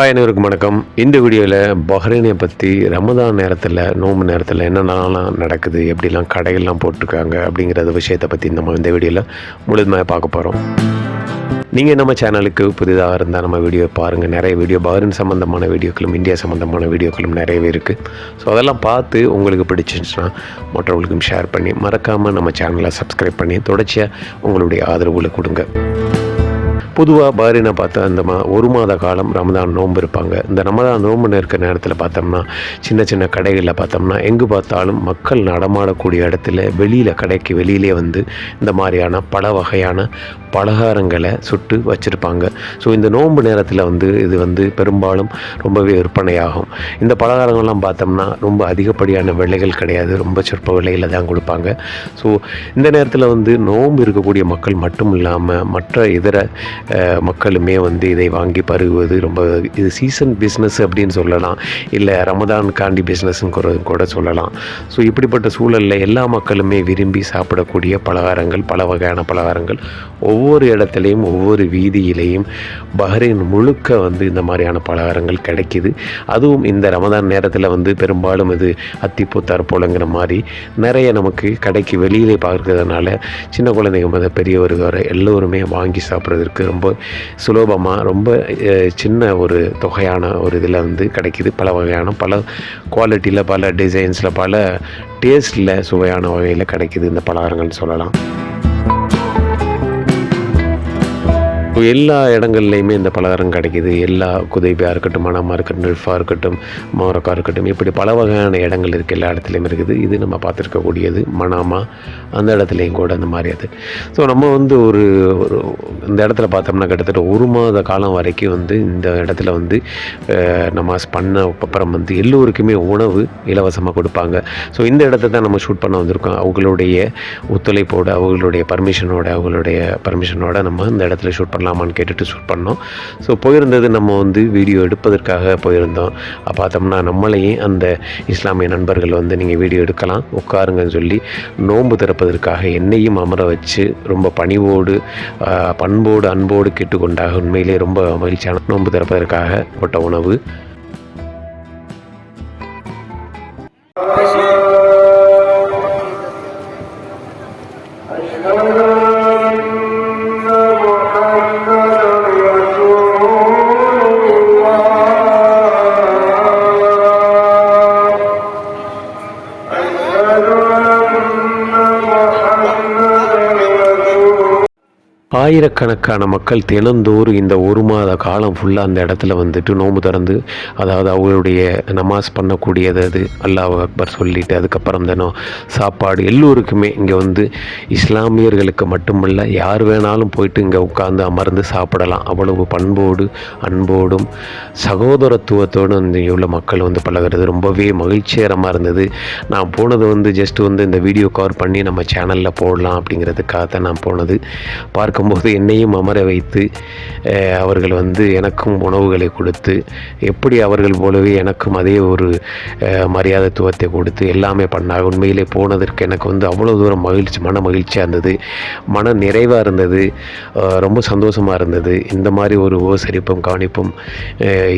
Hi அனைவருக்கும் வணக்கம். இந்த வீடியோவில் பஹ்ரைனை பற்றி ரமதான் நேரத்தில் நோம்பு நேரத்தில் என்னென்னலாம் நடக்குது எப்படிலாம் கடைகள்லாம் போட்டிருக்காங்க அப்படிங்கிறத விஷயத்தை பற்றி நம்ம இந்த வீடியோவில் முழுமையாக பார்க்க போகிறோம் நீங்கள் நம்ம சேனலுக்கு புதிதாக இருந்தால் நம்ம வீடியோ பாருங்கள் நிறைய வீடியோ பஹ்ரைன் சம்மந்தமான வீடியோக்களும் இந்தியா சம்மந்தமான வீடியோக்களும் நிறையவே இருக்குது ஸோ அதெல்லாம் பார்த்து உங்களுக்கு பிடிச்சிருந்துச்சுன்னா மற்றவங்களுக்கும் ஷேர் பண்ணி மறக்காமல் நம்ம சேனலை சப்ஸ்கிரைப் பண்ணி தொடர்ச்சியாக உங்களுடைய ஆதரவுகளை கொடுங்க. பொதுவாக பாரினை பார்த்தா இந்த மா ஒரு மாத காலம் ரமதான் நோன்பு இருப்பாங்க. இந்த ரமதான் நோம்புன்னு இருக்கிற நேரத்தில் பார்த்தோம்னா சின்ன சின்ன கடைகளில் பார்த்தோம்னா எங்கு பார்த்தாலும் மக்கள் நடமாடக்கூடிய இடத்துல வெளியில் கடைக்கு வெளியிலே வந்து இந்த மாதிரியான பல வகையான பலகாரங்களை சுட்டு வச்சுருப்பாங்க. ஸோ இந்த நோன்பு நேரத்தில் வந்து இது வந்து பெரும்பாலும் ரொம்பவே விற்பனையாகும். இந்த பலகாரங்கள்லாம் பார்த்தோம்னா ரொம்ப அதிகப்படியான விலைகள் கிடையாது. ரொம்ப சொற்ப விலையில் தான் கொடுப்பாங்க. ஸோ இந்த நேரத்தில் வந்து நோன்பு இருக்கக்கூடிய மக்கள் மட்டும் இல்லாமல் மற்ற இதர மக்களுமே வந்து இதை வாங்கி பருகுவது ரொம்ப இது சீசன் பிஸ்னஸ் அப்படின்னு சொல்லலாம். இல்லை ரமதான் காண்டி பிஸ்னஸ்ங்கிறது கூட சொல்லலாம். ஸோ இப்படிப்பட்ட சூழலில் எல்லா மக்களுமே விரும்பி சாப்பிடக்கூடிய பலகாரங்கள் பல வகையான பலகாரங்கள் ஒவ்வொரு இடத்துலையும் ஒவ்வொரு வீதியிலையும் பஹ்ரைன் முழுக்க வந்து இந்த மாதிரியான பலகாரங்கள் கிடைக்கிது. அதுவும் இந்த ரமதான் நேரத்தில் வந்து பெரும்பாலும் இது அத்திப்பூ போலங்கிற மாதிரி நிறைய நமக்கு கடைக்கு வெளியிலே பார்க்கறதுனால சின்ன குழந்தைங்க முதல் பெரியவர்கள் வர எல்லோருமே வாங்கி சாப்பிட்றதுக்கு ரொம்ப சுலபமாக ரொம்ப சின்ன ஒரு தொகையான ஒரு இதில் வந்து கிடைக்கிது. பல வகையான பல குவாலிட்டியில் பல டிசைன்ஸில் பல டேஸ்ட்டில் சுவையான வகையில் கிடைக்கிது இந்த பலகாரங்கள்னு சொல்லலாம். இப்போ எல்லா இடங்கள்லையுமே இந்த பலகாரம் கிடைக்கிது. எல்லா குதைபியாக இருக்கட்டும் மனமாக இருக்கட்டும் நெல்ஃபாக இருக்கட்டும் மோரக்கா இருக்கட்டும் இப்படி பல வகையான இடங்கள் இருக்குது எல்லா இடத்துலையும் இருக்குது. இது நம்ம பார்த்துருக்கக்கூடியது மனாமா அந்த இடத்துலையும் கூட அந்த மாதிரி அது. ஸோ நம்ம வந்து ஒரு இந்த இடத்துல பார்த்தோம்னா கிட்டத்தட்ட ஒரு மாத காலம் வரைக்கும் வந்து இந்த இடத்துல வந்து நமாஸ் பண்ண அப்புறம் வந்து எல்லோருக்குமே உணவு இலவசமாக கொடுப்பாங்க. ஸோ இந்த இடத்த தான் நம்ம ஷூட் பண்ண வந்திருக்கோம். அவங்களுடைய ஒத்துழைப்போடு அவங்களுடைய பர்மிஷனோட அவங்களுடைய பர்மிஷனோட நம்ம இந்த இடத்துல ஷூட் பண்ணலாம். பண்ணலாமான்னு கேட்டுட்டு ஷூட் பண்ணோம். ஸோ போயிருந்தது நம்ம வந்து வீடியோ எடுப்பதற்காக போயிருந்தோம். பார்த்தோம்னா நம்மளையும் அந்த இஸ்லாமிய நண்பர்கள் வந்து நீங்கள் வீடியோ எடுக்கலாம் உட்காருங்கன்னு சொல்லி நோன்பு திறப்பதற்காக என்னையும் அமர வச்சு ரொம்ப பணிவோடு பண்போடு அன்போடு கேட்டுக்கொண்டாக உண்மையிலே ரொம்ப மகிழ்ச்சியான நோன்பு திறப்பதற்காக போட்ட உணவு. ஆயிரக்கணக்கான மக்கள் தினந்தோறும் இந்த ஒரு மாத காலம் ஃபுல்லாக அந்த இடத்துல வந்துட்டு நோன்பு திறந்து அதாவது அவங்களுடைய நமாஸ் பண்ணக்கூடியது அது அல்லாஹ் அக்பர் சொல்லிட்டு அதுக்கப்புறம் தினம் சாப்பாடு எல்லோருக்குமே இங்கே வந்து இஸ்லாமியர்களுக்கு மட்டுமல்ல யார் வேணாலும் போயிட்டு இங்கே உட்காந்து அமர்ந்து சாப்பிடலாம். அவ்வளவு பண்போடு அன்போடும் சகோதரத்துவத்தோடு இந்த உள்ள மக்கள் வந்து பழகுறது ரொம்பவே மகிழ்ச்சிகரமாக இருந்தது. நான் போனது வந்து ஜஸ்ட் வந்து இந்த வீடியோ கவர் பண்ணி நம்ம சேனலில் போடலாம் அப்படிங்கிறதுக்காக தான் நான் போனது. பார்க்க இருக்கும்போது என்னையும் அமர வைத்து அவர்கள் வந்து எனக்கும் உணவுகளை கொடுத்து எப்படி அவர்கள் போலவே எனக்கும் அதே ஒரு மரியாதைத்துவத்தை கொடுத்து எல்லாமே பண்ணாங்க உண்மையிலே போனதற்கு எனக்கு வந்து அவ்வளோ தூரம் மகிழ்ச்சி மன மகிழ்ச்சியாக இருந்தது. மன நிறைவாக இருந்தது. ரொம்ப சந்தோஷமாக இருந்தது. இந்த மாதிரி ஒரு உபசரிப்பும் கவனிப்பும்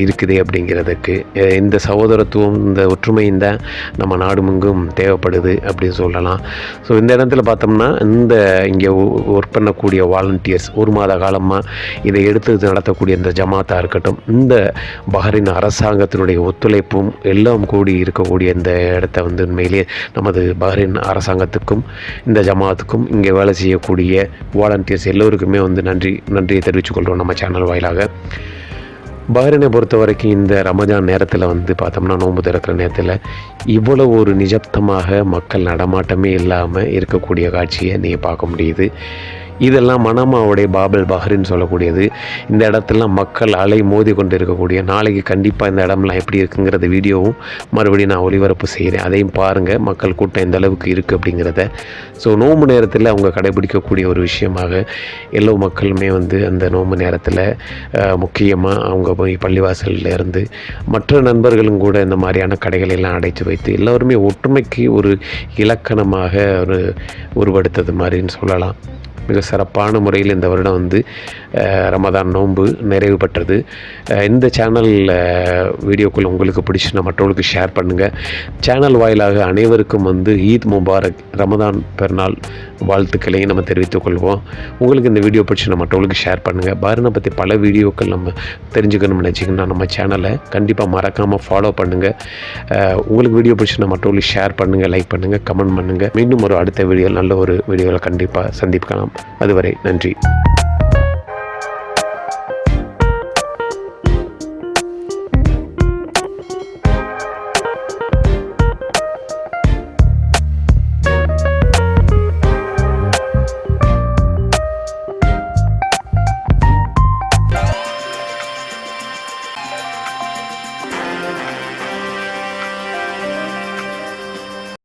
இருக்குது அப்படிங்கிறதுக்கு. இந்த சகோதரத்துவம் இந்த ஒற்றுமையும் தான் நம்ம நாடுமெங்கும் தேவைப்படுது அப்படின்னு சொல்லலாம். ஸோ இந்த இடத்துல பார்த்தோம்னா இந்த இங்கே ஒர்க் பண்ணக்கூடிய வாலண்டியர்ஸ் ஒரு மாத காலமாக இதை எடுத்து நடத்தக்கூடிய இந்த ஜமாத்தாக இருக்கட்டும் இந்த பஹ்ரைன் அரசாங்கத்தினுடைய ஒத்துழைப்பும் எல்லாம் கூடி இருக்கக்கூடிய இந்த இடத்த வந்து உண்மையிலேயே நமது பஹ்ரைன் அரசாங்கத்துக்கும் இந்த ஜமாத்துக்கும் இங்கே வேலை செய்யக்கூடிய வாலண்டியர்ஸ் எல்லோருக்குமே வந்து நன்றி நன்றியை தெரிவித்துக்கொள்கிறோம் நம்ம சேனல் வாயிலாக. பஹ்ரைனை பொறுத்த வரைக்கும் இந்த ரமஜான் நேரத்தில் வந்து பார்த்தோம்னா நோன்பு திறக்கிற நேரத்தில் இவ்வளவு ஒரு நிஜப்தமாக மக்கள் நடமாட்டமே இல்லாமல் இருக்கக்கூடிய காட்சியை நீங்கள் பார்க்க முடியுது. இதெல்லாம் மணமாவுடைய பாபல் பஹ்ரின்னு சொல்லக்கூடியது. இந்த இடத்துலலாம் மக்கள் அலை மோதி கொண்டு இருக்கக்கூடிய நாளைக்கு கண்டிப்பாக இந்த இடம்லாம் எப்படி இருக்குங்கிறத வீடியோவும் மறுபடியும் நான் ஒளிபரப்பு செய்கிறேன். அதையும் பாருங்கள் மக்கள் கூட்டம் எந்த அளவுக்கு இருக்குது அப்படிங்கிறத. ஸோ நோம்பு நேரத்தில் அவங்க கடைபிடிக்கக்கூடிய ஒரு விஷயமாக எல்லா மக்களுமே வந்து அந்த நோம்பு நேரத்தில் முக்கியமாக அவங்க போய் பள்ளிவாசலில் இருந்து மற்ற நண்பர்களும் கூட இந்த மாதிரியான கடைகளை எல்லாம் அடைத்து வைத்து எல்லோருமே ஒற்றுமைக்கு ஒரு இலக்கணமாக ஒரு உருவெடுத்தது மாதிரின்னு சொல்லலாம். மிக சிறப்பான முறையில் இந்த வருடம் வந்து ரமதான் நோன்பு நிறைவு பெற்றது. இந்த சேனல் வீடியோக்கள் உங்களுக்கு பிடிச்சுன்னா மற்றவர்களுக்கு ஷேர் பண்ணுங்கள் சேனல் வாயிலாக அனைவருக்கும் வந்து ஈத் முபாரக் ரமதான் பெருநாள் வாழ்த்துக்களையும் நம்ம தெரிவித்துக் கொள்வோம். உங்களுக்கு இந்த வீடியோ பிடிச்சுன்னா மற்றவங்களுக்கு ஷேர் பண்ணுங்கள் பாரனை பற்றி பல வீடியோக்கள் நம்ம தெரிஞ்சுக்கணும்னு நினச்சிங்கன்னா நம்ம சேனலை கண்டிப்பாக மறக்காமல் ஃபாலோ பண்ணுங்கள் உங்களுக்கு வீடியோ பிடிச்சுன்னா மற்றவங்களுக்கு ஷேர் பண்ணுங்கள் லைக் பண்ணுங்கள் கமெண்ட் பண்ணுங்கள் மீண்டும் ஒரு அடுத்த வீடியோ நல்ல ஒரு வீடியோவில் கண்டிப்பாக சந்திக்கலாம். அதுவரை நன்றி.